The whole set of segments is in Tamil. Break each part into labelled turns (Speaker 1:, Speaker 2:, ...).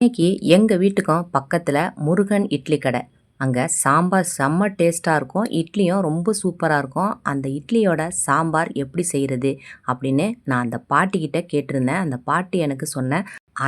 Speaker 1: இன்னைக்கு எங்கள் வீட்டுக்கும் பக்கத்தில் முருகன் இட்லி கடை. அங்கே சாம்பார் செம்ம டேஸ்ட்டாக இருக்கும். இட்லியும் ரொம்ப சூப்பராக இருக்கும். அந்த இட்லியோட சாம்பார் எப்படி செய்கிறது அப்படின்னு நான் அந்த பாட்டிக்கிட்ட கேட்டிருந்தேன். அந்த பாட்டி எனக்கு சொன்ன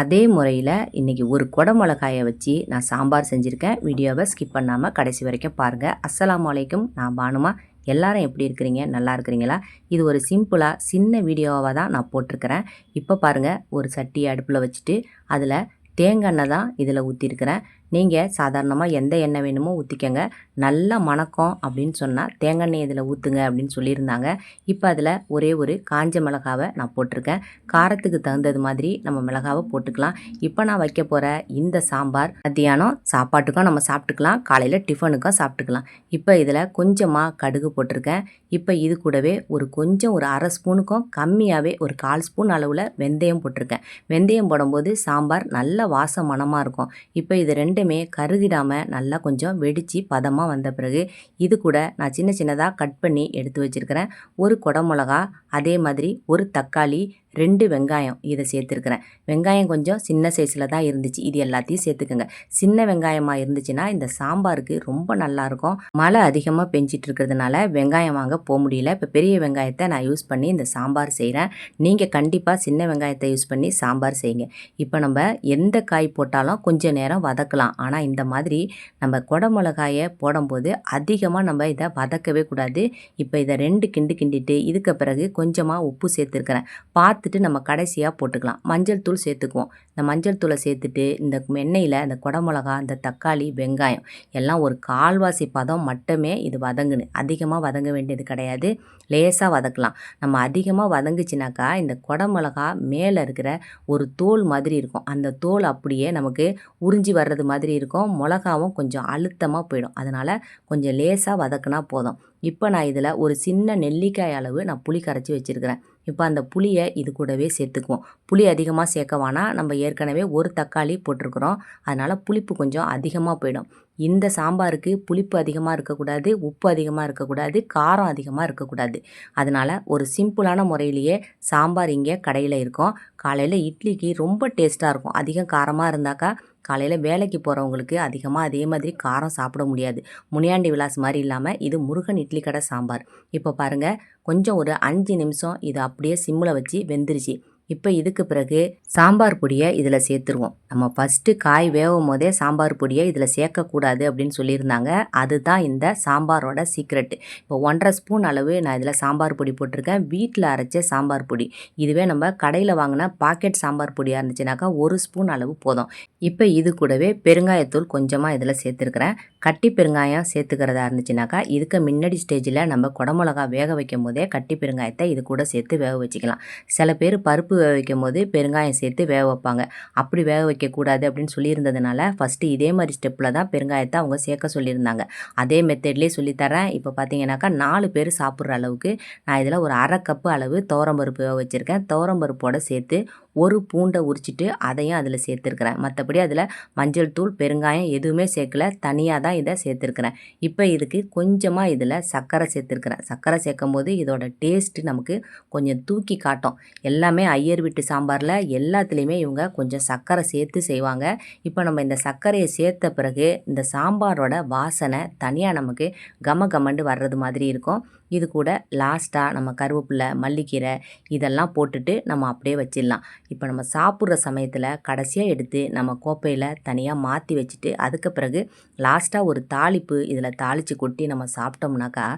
Speaker 1: அதே முறையில் இன்றைக்கி ஒரு குடமிளகாயை வச்சு நான் சாம்பார் செஞ்சுருக்கேன். வீடியோவை ஸ்கிப் பண்ணாமல் கடைசி வரைக்கும் பாருங்கள் அஸ்ஸலாமு வலைக்கும் நான் பானுமா எல்லாரும் எப்படி இருக்கிறீங்க? நல்லா இருக்கிறீங்களா? இது ஒரு சிம்பிளாக சின்ன வீடியோவாக தான் நான் போட்டிருக்கிறேன். இப்போ பாருங்கள் ஒரு சட்டி அடுப்பில் வச்சுட்டு அதில் தேங்காய் எண்ணெய் தான் இதில் ஊற்றிருக்கிறேன் நீங்கள் சாதாரணமாக எந்த எண்ணெய் வேணுமோ ஊற்றிக்கங்க நல்லா மணக்கம் அப்படின்னு சொன்னால் தேங்காய் எண்ணெய் இதில் ஊற்றுங்க அப்படின்னு சொல்லியிருந்தாங்க. இப்போ அதில் ஒரே ஒரு காஞ்ச மிளகாவை நான் போட்டிருக்கேன். காரத்துக்கு தகுந்தது மாதிரி நம்ம மிளகாவை போட்டுக்கலாம். இப்போ நான் வைக்க போகிற இந்த சாம்பார் மத்தியானம் சாப்பாட்டுக்கும் நம்ம சாப்பிட்டுக்கலாம். காலையில் டிஃபனுக்கும் சாப்பிட்டுக்கலாம். இப்போ இதில் கொஞ்சமாக கடுகு போட்டிருக்கேன். இப்போ இது கூடவே ஒரு கொஞ்சம் ஒரு அரை ஸ்பூனுக்கும் கம்மியாகவே ஒரு கால் ஸ்பூன் அளவில் வெந்தயம் போட்டிருக்கேன். வெந்தயம் போடும்போது சாம்பார் நல்ல வாசம் மணமாக இருக்கும். இப்போ இது ரெண்டு ரெண்டுமே கருகிடாமல் நல்லா கொஞ்சம் வெடித்து பதமாக வந்த பிறகு இது கூட நான் சின்ன சின்னதாக கட் பண்ணி எடுத்து வச்சுருக்கிறேன். ஒரு குடமிளகா அதே மாதிரி ஒரு தக்காளி ரெண்டு வெங்காயம் இதை சேர்த்துருக்குறேன். வெங்காயம் கொஞ்சம் சின்ன சைஸில் தான் இருந்துச்சு. இது எல்லாத்தையும் சேர்த்துக்கோங்க. சின்ன வெங்காயமாக இருந்துச்சுன்னா இந்த சாம்பாருக்கு ரொம்ப நல்லாயிருக்கும் மழை அதிகமாக பெஞ்சிட்டு இருக்கிறதுனால வெங்காயம் வாங்க போக முடியல. இப்போ பெரிய வெங்காயத்தை நான் யூஸ் பண்ணி இந்த சாம்பார் செய்கிறேன் நீங்கள் கண்டிப்பாக சின்ன வெங்காயத்தை யூஸ் பண்ணி சாம்பார் செய்யுங்க. இப்போ நம்ம எந்த காய் போட்டாலும் கொஞ்சம் நேரம் வதக்கலாம். ஆனால் இந்த மாதிரி நம்ம குடமிளகாயை போடும்போது அதிகமாக நம்ம இதை வதக்கவே கூடாது. இப்போ இதை ரெண்டு கிண்டு கிண்டிட்டு இதுக்கு பிறகு கொஞ்சமாக உப்பு சேர்த்துருக்குறேன். பார்த்து பார்த்துட்டு நம்ம கடைசியாக போட்டுக்கலாம். மஞ்சள் தூள் சேர்த்துக்குவோம். இந்த மஞ்சள் தூளை சேர்த்துட்டு இந்த எண்ணெயில் இந்த குடமிளகா இந்த தக்காளி வெங்காயம் எல்லாம் ஒரு கால்வாசி பதம் மட்டுமே இது வதங்குன்னு. அதிகமாக வதங்க வேண்டியது கிடையாது. லேசாக வதக்கலாம். நம்ம அதிகமாக வதங்குச்சுனாக்கா இந்த குடமிளகா மேலே இருக்கிற ஒரு தோல் மாதிரி இருக்கும். அந்த தோல் அப்படியே நமக்கு உறிஞ்சி வர்றது மாதிரி இருக்கும். மிளகாவும் கொஞ்சம் அழுத்தமாக போயிடும். அதனால் கொஞ்சம் லேசாக வதக்குனா போதும். இப்போ நான் இதில் ஒரு சின்ன நெல்லிக்காய் அளவு நான் புளி கரைச்சி வச்சுருக்கிறேன். இப்போ அந்த புளியை இது கூடவே சேர்த்துக்குவோம். புளி அதிகமாக சேர்க்க வேணாம். நம்ம ஏற்கனவே ஒரு தக்காளி போட்டிருக்கிறோம். அதனால் புளிப்பு கொஞ்சம் அதிகமாக போயிடும். இந்த சாம்பாருக்கு புளிப்பு அதிகமாக இருக்கக்கூடாது உப்பு அதிகமாக இருக்கக்கூடாது காரம் அதிகமாக இருக்கக்கூடாது. அதனால் ஒரு சிம்பிளான முறையிலேயே சாம்பார் இங்கே கடையில் இருக்கும். காலையில் இட்லிக்கு ரொம்ப டேஸ்ட்டாக இருக்கும். அதிகம் காரமாக இருந்தாக்கா காலையில் வேலைக்கு போகிறவங்களுக்கு அதிகமாக அதே மாதிரி காரம் சாப்பிட முடியாது. முனியாண்டி விலாஸ் மாதிரி இல்லாமல் இது முருகன் இட்லி கடை சாம்பார். இப்போ பாருங்கள் கொஞ்சம் ஒரு அஞ்சு நிமிஷம் இது அப்படியே சிம்மில் வச்சு வெந்துருச்சு. இப்போ இதுக்கு பிறகு சாம்பார் பொடியை இதில் சேர்த்துருவோம். நம்ம ஃபஸ்ட்டு காய் வேகும் போதே சாம்பார் பொடியை இதில் சேர்க்கக்கூடாது அப்படின்னு சொல்லியிருந்தாங்க. அதுதான் இந்த சாம்பாரோட சீக்ரெட்டு இப்போ ஒன்றரை ஸ்பூன் அளவு நான் இதில் சாம்பார் பொடி போட்டிருக்கேன். வீட்டில் அரைச்ச சாம்பார் பொடி. இதுவே நம்ம கடையில் வாங்கின பாக்கெட் சாம்பார் பொடியாக இருந்துச்சுனாக்கா ஒரு ஸ்பூன் அளவு போதும். இப்போ இது கூடவே பெருங்காயத்தூள் கொஞ்சமாக இதில் சேர்த்துருக்குறேன். கட்டி பெருங்காயம் சேர்த்துக்கிறதா இருந்துச்சுனாக்கா இதுக்கு முன்னாடி ஸ்டேஜில் நம்ம குடமிளகா வேக வைக்கும் போதே கட்டி பெருங்காயத்தை இது கூட சேர்த்து வேக வச்சுக்கலாம். சில பேர் பருப்பு வேக வைக்கும் போது பெருங்காயம் சேர்த்து வேக வைப்பாங்க. அப்படி வேக வைக்கக்கூடாது அப்படின்னு சொல்லியிருந்ததுனால ஃபஸ்ட்டு இதே மாதிரி ஸ்டெப்பில் தான் பெருங்காயத்தை அவங்க சேர்க்க சொல்லியிருந்தாங்க. அதே மெத்தட்லேயே சொல்லித்தரேன் இப்போ பார்த்தீங்கன்னாக்கா நாலு பேர் சாப்பிட்ற அளவுக்கு நான் இதில் ஒரு அரை கப்பு அளவு துவரம்பருப்பு வேக வச்சுருக்கேன். துவரம்பருப்போடு சேர்த்து ஒரு பூண்டை உரிச்சிட்டு அதையும் அதில் சேர்த்துருக்குறேன். மற்றபடி அதில் மஞ்சள் தூள் பெருங்காயம் எதுவுமே சேர்க்கல. தனியாக தான் இதை சேர்த்துருக்குறேன். இப்போ இதுக்கு கொஞ்சமாக இதில் சர்க்கரை சேர்த்துருக்குறேன். சர்க்கரை சேர்க்கும் போது இதோட டேஸ்ட்டு நமக்கு கொஞ்சம் தூக்கி காட்டும். எல்லாமே ஐயர் வீட்டு சாம்பாரில் எல்லாத்துலேயுமே இவங்க கொஞ்சம் சர்க்கரை சேர்த்து செய்வாங்க. இப்போ நம்ம இந்த சர்க்கரையை சேர்த்த பிறகு இந்த சாம்பாரோட வாசனை தனியாக நமக்கு கம கமண்டு வர்றது மாதிரி இருக்கும். இது கூட லாஸ்ட்டாக நம்ம கருவேப்பிலை மல்லிக்கீரை இதெல்லாம் போட்டுட்டு நம்ம அப்படியே வச்சிடலாம். இப்போ நம்ம சாப்பிட்ற சமயத்தில் கடைசியாக எடுத்து நம்ம கோப்பையில் தனியாக மாற்றி வச்சுட்டு அதுக்கு பிறகு லாஸ்ட்டாக ஒரு தாளிப்பு இதில் தாளித்து கொட்டி நம்ம சாப்பிட்டோம்னாக்கா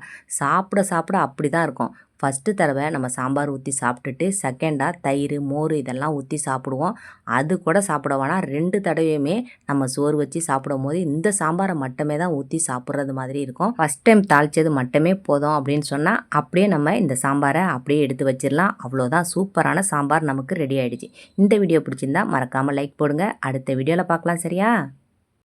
Speaker 1: சாப்பிட சாப்பிட அப்படி தான் இருக்கும். ஃபஸ்ட்டு தடவை நம்ம சாம்பார் ஊற்றி சாப்பிட்டுட்டு செகண்டாக தயிர் மோர் இதெல்லாம் ஊற்றி சாப்பிடுவோம். அது கூட சாப்பிட வேணாம். ரெண்டு தடவையுமே நம்ம சோறு வச்சு சாப்பிடும் போது இந்த சாம்பாரை மட்டுமே தான் ஊற்றி சாப்பிட்றது மாதிரி இருக்கும். ஃபஸ்ட் டைம் தாளித்தது மட்டுமே போதும் அப்படின்னு சொன்னால் அப்படியே நம்ம இந்த சாம்பாரை அப்படியே எடுத்து வச்சிடலாம். அவ்வளோதான். சூப்பரான சாம்பார் நமக்கு ரெடி ஆகிடுச்சு இந்த வீடியோ பிடிச்சிருந்தா மறக்காமல் லைக் போடுங்க. அடுத்த வீடியோவில் பார்க்கலாம் சரியா?